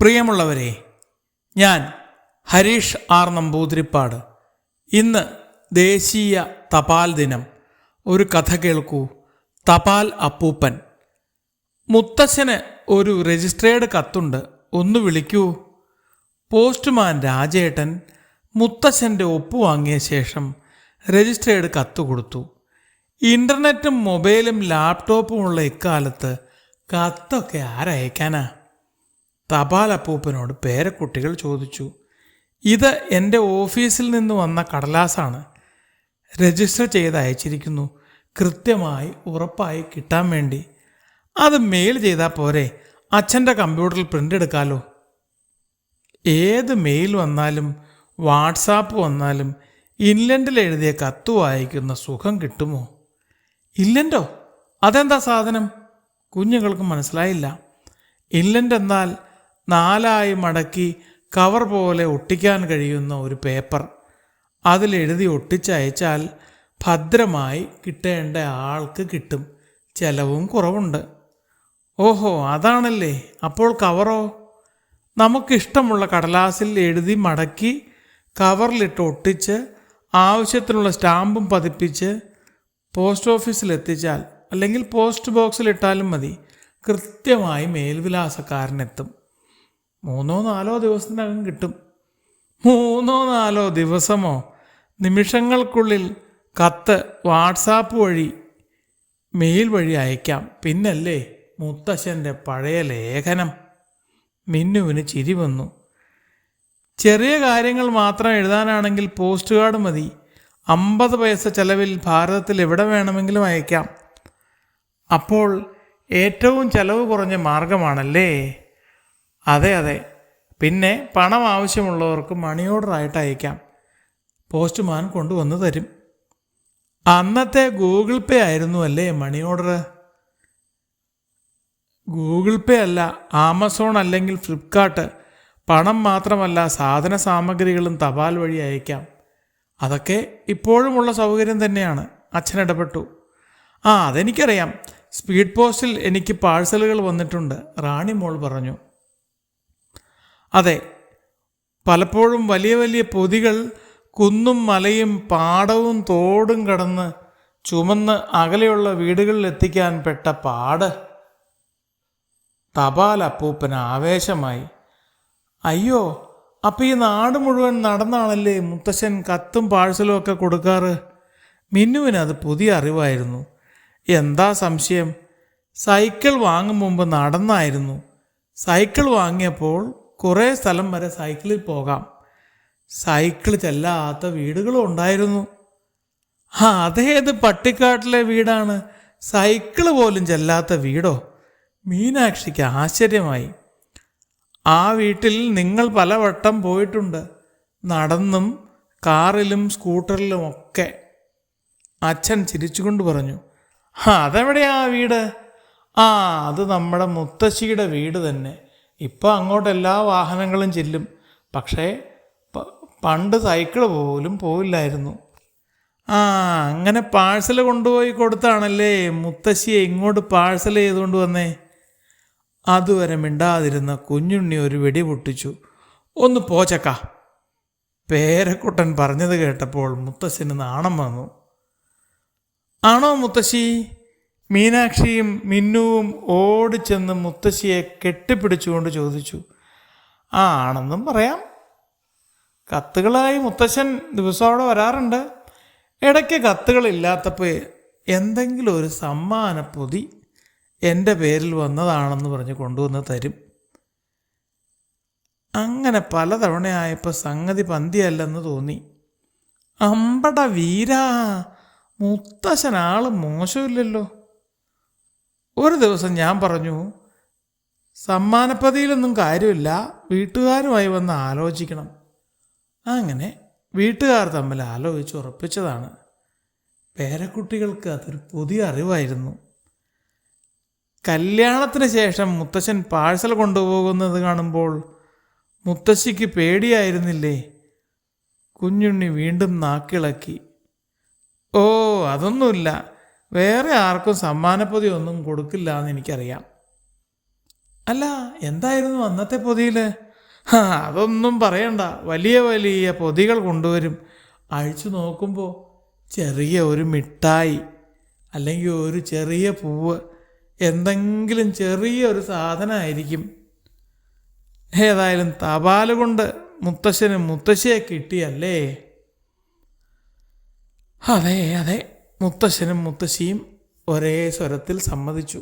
പ്രിയമുള്ളവരെ ഞാൻ ഹരീഷ് ആർ നമ്പൂതിരിപ്പാട്. ഇന്ന് ദേശീയ തപാൽ ദിനം. ഒരു കഥ കേൾക്കൂ. തപാൽ അപ്പൂപ്പൻ. മുത്തശ്ശന് ഒരു രജിസ്ട്രേഡ് കത്തുണ്ട്. ഒന്ന് വിളിക്കൂ. പോസ്റ്റ്മാൻ രാജേട്ടൻ മുത്തശ്ശന്റെ ഒപ്പ് വാങ്ങിയ ശേഷം രജിസ്ട്രേഡ് കത്ത് കൊടുത്തു. ഇന്റർനെറ്റും മൊബൈലും ലാപ്ടോപ്പും ഉള്ള ഇക്കാലത്ത് കത്തൊക്കെ ആരയക്കാനാ? തപാൽ അപ്പൂപ്പനോട് പേരക്കുട്ടികൾ ചോദിച്ചു ഇത് എന്റെ ഓഫീസിൽ നിന്ന് വന്ന കടലാസാണ്. രജിസ്റ്റർ ചെയ്ത് അയച്ചിരിക്കുന്നു കൃത്യമായി ഉറപ്പായി കിട്ടാൻ വേണ്ടി. അത് മെയിൽ ചെയ്താൽ പോരെ. അച്ഛന്റെ കമ്പ്യൂട്ടറിൽ പ്രിന്റ് എടുക്കാമല്ലോ ഏത് മെയിൽ വന്നാലും വാട്സാപ്പ് വന്നാലും ഇൻലൻഡിൽ എഴുതിയ കത്ത് വായിക്കുന്ന സുഖം കിട്ടുമോ? ഇല്ലന്റോ അതെന്താ സാധനം? കുഞ്ഞുങ്ങൾക്ക് മനസ്സിലായില്ല. ഇൻലൻഡ് എന്നാൽ നാലായി മടക്കി കവർ പോലെ ഒട്ടിക്കാൻ കഴിയുന്ന ഒരു പേപ്പർ. അതിലെഴുതി ഒട്ടിച്ചയച്ചാൽ ഭദ്രമായി കിട്ടേണ്ട ആൾക്ക് കിട്ടും. ചെലവും കുറവുണ്ട്. ഓഹോ അതാണല്ലേ? അപ്പോൾ കവറോ? നമുക്കിഷ്ടമുള്ള കടലാസിൽ എഴുതി മടക്കി കവറിലിട്ട് ഒട്ടിച്ച് ആവശ്യത്തിനുള്ള സ്റ്റാമ്പും പതിപ്പിച്ച് പോസ്റ്റ് ഓഫീസിൽ എത്തിച്ചാൽ അല്ലെങ്കിൽ പോസ്റ്റ് ബോക്സിൽ ഇട്ടാലും മതി. കൃത്യമായി മേൽവിലാസക്കാരനെത്തും മൂന്നോ നാലോ ദിവസത്തിനകം കിട്ടും. മൂന്നോ നാലോ ദിവസമോ നിമിഷങ്ങൾക്കുള്ളിൽ കത്ത് വാട്സാപ്പ് വഴി മെയിൽ വഴി അയക്കാം. പിന്നല്ലേ മുത്തശ്ശന്റെ പഴയ ലേഖനം. മിന്നുവിന് ചിരി വന്നു. ചെറിയ കാര്യങ്ങൾ മാത്രം എഴുതാനാണെങ്കിൽ പോസ്റ്റ് കാർഡ് മതി. അമ്പത് പൈസ ചെലവിൽ ഭാരതത്തിൽ എവിടെ വേണമെങ്കിലും അയക്കാം. അപ്പോൾ ഏറ്റവും ചെലവ് കുറഞ്ഞ മാർഗമാണല്ലേ? അതെ അതെ. പിന്നെ പണം ആവശ്യമുള്ളവർക്ക് മണി ഓർഡർ ആയിട്ട് അയക്കാം. പോസ്റ്റ്മാൻ കൊണ്ടുവന്ന് തരും. അന്നത്തെ ഗൂഗിൾ പേ ആയിരുന്നു അല്ലേ മണി ഓർഡർ ഗൂഗിൾ പേ അല്ല ആമസോൺ അല്ലെങ്കിൽ ഫ്ലിപ്കാർട്ട് പണം മാത്രമല്ല സാധന സാമഗ്രികളും തപാൽ വഴി അയക്കാം. അതൊക്കെ ഇപ്പോഴുമുള്ള സൗകര്യം തന്നെയാണ്. അച്ഛൻ ഇടപെട്ടു. ആ അതെനിക്കറിയാം. സ്പീഡ് പോസ്റ്റിൽ എനിക്ക് പാഴ്സലുകൾ വന്നിട്ടുണ്ട് റാണി മോൾ പറഞ്ഞു. അതെ പലപ്പോഴും വലിയ വലിയ പൊതികൾ കുന്നും മലയും പാടവും തോടും കടന്ന് ചുമന്ന് അകലെയുള്ള വീടുകളിൽ എത്തിക്കാൻ പെട്ട പാട്. തപാൽ അപ്പൂപ്പന് ആവേശമായി. അയ്യോ അപ്പം ഈ നാട് മുഴുവൻ നടന്നാണല്ലേ മുത്തശ്ശൻ കത്തും പാഴ്സലും ഒക്കെ കൊടുക്കാറ്? മിന്നുവിന് അത് പുതിയ അറിവായിരുന്നു. എന്താ സംശയം? സൈക്കിൾ വാങ്ങും മുമ്പ് നടന്നായിരുന്നു. സൈക്കിൾ വാങ്ങിയപ്പോൾ കുറേ സ്ഥലം വരെ സൈക്കിളിൽ പോകാം. സൈക്കിൾ ചെല്ലാത്ത വീടുകളും ഉണ്ടായിരുന്നു. ആ അതേത് പട്ടിക്കാട്ടിലെ വീടാണ്? സൈക്കിൾ പോലും ചെല്ലാത്ത വീടോ? മീനാക്ഷിക്ക് ആശ്ചര്യമായി. ആ വീട്ടിൽ നിങ്ങൾ പലവട്ടം പോയിട്ടുണ്ട്. നടന്നും കാറിലും സ്കൂട്ടറിലും ഒക്കെ. അച്ഛൻ ചിരിച്ചുകൊണ്ട് പറഞ്ഞു ആ അതെവിടെയാ വീട്? ആ അത് നമ്മുടെ മുത്തശ്ശിയുടെ വീട് തന്നെ. ഇപ്പം അങ്ങോട്ട് എല്ലാ വാഹനങ്ങളും ചെല്ലും. പക്ഷേ പണ്ട് സൈക്കിൾ പോലും പോവില്ലായിരുന്നു. ആ അങ്ങനെ പാഴ്സൽ കൊണ്ടുപോയി കൊടുത്താണല്ലേ മുത്തശ്ശിയെ ഇങ്ങോട്ട് പാഴ്സൽ ചെയ്തുകൊണ്ട് വന്നേ? അതുവരെ മിണ്ടാതിരുന്ന കുഞ്ഞുണ്ണി ഒരു വെടി പൊട്ടിച്ചു. ഒന്ന് പോച്ചക്ക പേരക്കുട്ടൻ പറഞ്ഞത് കേട്ടപ്പോൾ മുത്തശ്ശന് നാണം വന്നു. ആണോ മുത്തശ്ശി? മീനാക്ഷിയും മിന്നുവും ഓടിച്ചെന്ന് മുത്തശ്ശിയെ കെട്ടിപ്പിടിച്ചുകൊണ്ട് ചോദിച്ചു ആ ആണെന്നും പറയാം. കത്തുകളായി മുത്തശ്ശൻ ദിവസം അവിടെ വരാറുണ്ട്. ഇടയ്ക്ക് കത്തുകളില്ലാത്തപ്പോൾ എന്തെങ്കിലും ഒരു സമ്മാന പൊതി എന്റെ പേരിൽ വന്നതാണെന്ന് പറഞ്ഞ് കൊണ്ടുവന്ന് തരും. അങ്ങനെ പലതവണയായപ്പോൾ സംഗതി പന്തിയല്ലെന്ന് തോന്നി. അമ്പട വീരാ മുത്തശ്ശൻ ആൾ മോശമില്ലല്ലോ. ഒരു ദിവസം ഞാൻ പറഞ്ഞു സമ്മാനപ്പതിയിലൊന്നും കാര്യമില്ല വീട്ടുകാരുമായി വന്ന് ആലോചിക്കണം. അങ്ങനെ വീട്ടുകാർ തമ്മിൽ ആലോചിച്ച് ഉറപ്പിച്ചതാണ്. പേരക്കുട്ടികൾക്ക് അതൊരു പുതിയ അറിവായിരുന്നു. കല്യാണത്തിന് ശേഷം മുത്തശ്ശൻ പാഴ്സൽ കൊണ്ടുപോകുന്നത് കാണുമ്പോൾ മുത്തശ്ശിക്ക് പേടിയായിരുന്നില്ലേ? കുഞ്ഞുണ്ണി വീണ്ടും നാക്കിളക്കി. ഓ അതൊന്നുമില്ല. വേറെ ആർക്കും സമ്മാനപ്പൊതി ഒന്നും കൊടുക്കില്ല എന്ന് എനിക്കറിയാം. അല്ല എന്തായിരുന്നു അന്നത്തെ പൊതിയിൽ അതൊന്നും പറയണ്ട. വലിയ വലിയ പൊതികൾ കൊണ്ടുവരും. അഴിച്ചു നോക്കുമ്പോൾ ചെറിയ ഒരു മിഠായി അല്ലെങ്കിൽ ഒരു ചെറിയ പൂവ് എന്തെങ്കിലും ചെറിയ ഒരു സാധനമായിരിക്കും. ഏതായാലും തപാൽ കൊണ്ട് മുത്തശ്ശന് മുത്തശ്ശിയെ കിട്ടിയല്ലേ? അതെ അതെ. മുത്തശ്ശനും മുത്തശ്ശിയും ഒരേ സ്വരത്തിൽ സമ്മതിച്ചു.